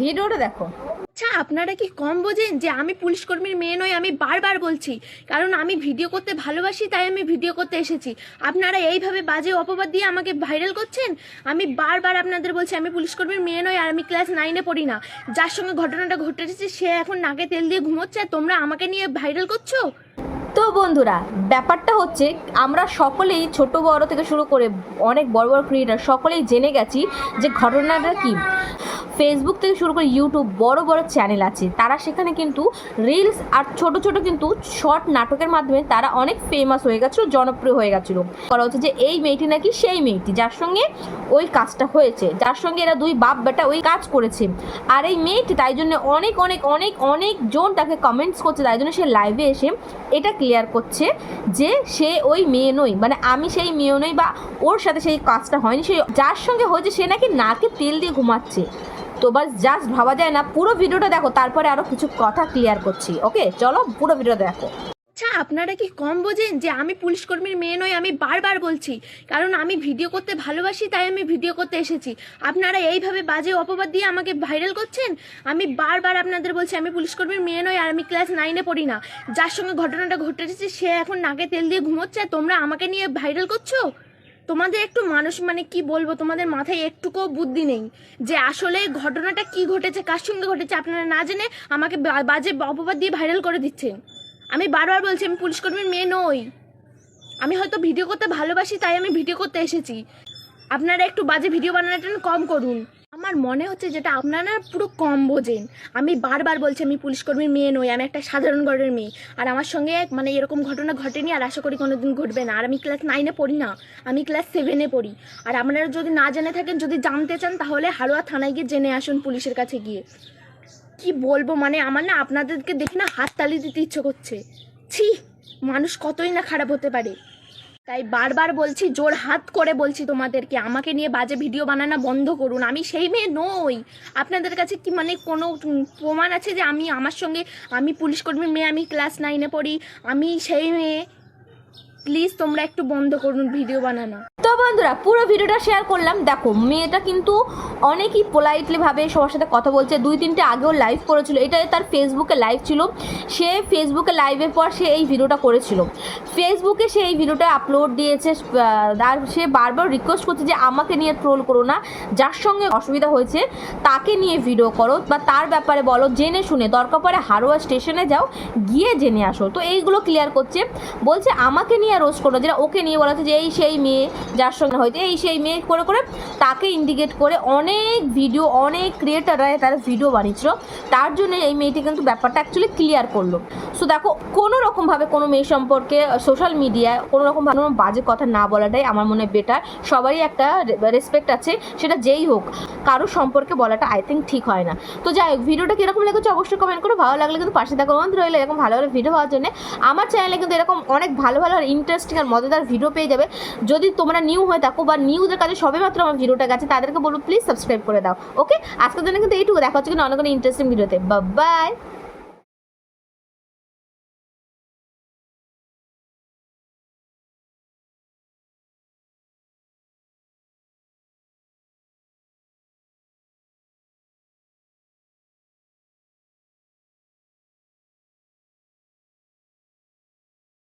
ভিডিওটা দেখো। আচ্ছা আপনারা কি কম বোঝেন যে আমি পুলিশ কর্মীর মেয়ে নই আমি বারবার বলছি। কারণ আমি ভিডিও করতে ভালোবাসি তাই আমি ভিডিও করতে এসেছি। আপনারা এইভাবে বাজে অপবাদ দিয়ে আমাকে ভাইরাল করছেন? আমি বারবার আপনাদের বলছি আমি পুলিশ কর্মীর মেয়ে নই আর আমি ক্লাস নাইনে পড়ি না। যার সঙ্গে ঘটনাটা ঘটেছে সে এখন নাকে তেল দিয়ে ঘুমোচ্ছে তোমরা আমাকে নিয়ে ভাইরাল করছ? তো বন্ধুরা ব্যাপারটা হচ্ছে আমরা সকলেই ছোট বড় থেকে শুরু করে অনেক বড় বড় ক্রিয়েটার সকলেই জেনে গেছি যে ঘটনাটা কি। ফেসবুক থেকে শুরু করে ইউটিউব বড় বড় চ্যানেল আছে। তারা সেখানে কিন্তু রিলস আর ছোট ছোট কিন্তু শর্ট নাটকের মাধ্যমে তারা অনেক ফেমাস হয়ে গেছিল, জনপ্রিয় হয়ে গেছিল। করা হচ্ছে যে এই মেয়েটি নাকি সেই মেয়েটি, যার সঙ্গে ওই কাজটা হয়েছে, যার সঙ্গে এরা দুই বাপ বেটা ওই কাজ করেছে। আর এই মেয়েটি তাই জন্য অনেক অনেক অনেক অনেক জন তাকে কমেন্টস করছে, তাই জন্য সে লাইভে এসে এটা ক্লিয়ার করছে যে সে ওই মেয়ে নই মানে আমি সেই মেয়ে নই বা ওর সাথে সেই কাজটা হয়নি, সে যার সঙ্গে হয়েছে সে নাকি নাকে তেল দিয়ে ঘুমাচ্ছে। তো বাস জাস্ট ভাবা যায় না। পুরো ভিডিওটা দেখো, তারপরে আরও কিছু কথা ক্লিয়ার করছি ওকে চলো, পুরো ভিডিও দেখো। আচ্ছা আপনারা কি কম বোঝেন যে আমি পুলিশ কর্মীর মেয়ে নই, আমি বারবার বলছি। কারণ আমি ভিডিও করতে ভালোবাসি, তাই আমি ভিডিও করতে এসেছি। আপনারা এইভাবে বাজে অপবাদ দিয়ে আমাকে ভাইরাল করছেন? আমি বারবার আপনাদের বলছি, আমি পুলিশ কর্মীর মেয়ে নই, আর আমি ক্লাস নাইনে পড়ি না। যার সঙ্গে ঘটনাটা ঘটেছে, সে এখন নাকে তেল দিয়ে ঘুমোচ্ছে তোমরা আমাকে নিয়ে ভাইরাল করছ? তোমাদের একটু মানুষ মানে কি বলব, তোমাদের মাথায় একটুকুও বুদ্ধি নেই যে আসলে ঘটনাটা কি ঘটেছে, কার সঙ্গে ঘটেছে, আপনারা না জেনে আমাকে বাজে অপবাদ দিয়ে ভাইরাল করে দিচ্ছে। আমি বারবার বলছি, আমি পুলিশকর্মীর মেয়ে নই। আমি হয়তো ভিডিও করতে ভালোবাসি, তাই আমি ভিডিও করতে এসেছি। আপনারা একটু বাজে ভিডিও বানানোটা কম করুন। আমার মনে হচ্ছে যেটা আপনারা পুরো কম বোঝেন আমি বারবার বলছি, আমি পুলিশ কর্মীর মেয়ে নই, আমি একটা সাধারণ ঘরের মেয়ে। আর আমার সঙ্গে মানে এরকম ঘটনা ঘটেনি, আর আশা করি কোনোদিন ঘটবে না। আর আমি ক্লাস নাইনে পড়ি না, আমি ক্লাস সেভেনে পড়ি। আর আপনারা যদি না জেনে থাকেন, যদি জানতে চান, তাহলে হাড়োয়া থানায় গিয়ে জেনে আসুন পুলিশের কাছে গিয়ে। কি বলব মানে আমার না আপনাদেরকে দেখে না হাততালি দিতে ইচ্ছে করছে। ছি, মানুষ কতই না খারাপ হতে পারে। তাই বারবার বলছি, জোর হাত করে বলছি তোমাদেরকে, আমাকে নিয়ে বাজে ভিডিও বানানো বন্ধ করুন। আমি সেই মেয়ে নই। আপনাদের কাছে কি মানে কোনো প্রমাণ আছে যে আমি আমার সঙ্গে, আমি পুলিশ কর্মীর মেয়ে, আমি ক্লাস নাইনে পড়ি, আমি সেই মেয়ে? প্লিজ তোমরা একটু বন্ধ করুন ভিডিও বানানো। তো বন্ধুরা, পুরো ভিডিওটা শেয়ার করলাম। দেখো, মেয়েটা কিন্তু অনেকই পোলাইটলি ভাবে সবার সাথে কথা বলছে। দুই তিনটে আগেও লাইভ করেছিল। এটা তার ফেসবুকে লাইভ ছিল। সে ফেসবুকে লাইভের পর সে এই ভিডিওটা করেছিল। ফেসবুকে সে এই ভিডিওটা আপলোড দিয়েছে। আর সে বারবার রিকোয়েস্ট করছে যে আমাকে নিয়ে ট্রোল করো না। যার সঙ্গে অসুবিধা হয়েছে, তাকে নিয়ে ভিডিও করো। বা তার ব্যাপারে বলো, জেনে শুনে। দরকার পরে হারোয়া স্টেশনে যাও, গিয়ে জেনে আসো। তো এইগুলো ক্লিয়ার করছে। বলছে, আমাকে নিয়ে রোজ করো যেটা ওকে নিয়ে বলা হচ্ছে যে, এই সেই মেয়ে যার সঙ্গে হয়তো এই সেই মেয়ে করে করে তাকে ইন্ডিকেট করে অনেক ভিডিও অনেক ক্রিয়েটাররা তারা ভিডিও বানিয়েছিল। তার জন্য এই মেয়েটি কিন্তু ব্যাপারটা অ্যাকচুয়ালি ক্লিয়ার করল। সো দেখো, কোনো রকমভাবে কোনো মেয়ে সম্পর্কে সোশ্যাল মিডিয়ায় কোনো রকমভাবে কোনো বাজে কথা না বলাটাই আমার মনে হয় বেটার সবারই একটা রেসপেক্ট আছে, সেটা যেই হোক, কারোর সম্পর্কে বলাটা আই থিঙ্ক ঠিক হয় না। তো যাই হোক ভিডিওটা কীরকম লেগেছে অবশ্যই কমেন্ট করে। ভালো লাগলে কিন্তু পাশে থাকা। বন্ধু রইলে এরকম ভালো ভালো ভিডিও হওয়ার জন্য। আমার চ্যানেলে কিন্তু এরকম অনেক ভালো ভালো আর ইন্টারেস্টিং আর মজাদার ভিডিও পেয়ে যাবে। যদি তোমরা নিউ হয়ে থাকো বা নিউদের কাছে সবে মাত্র আমার ভিডিওটা গেছে, তাদেরকে বলব প্লিজ সাবস্ক্রাইব করে দাও ওকে আজকের জন্য কিন্তু এইটুকু, দেখা হচ্ছে কিন্তু অনেক ইন্টারেস্টিং ভিডিওতে বাই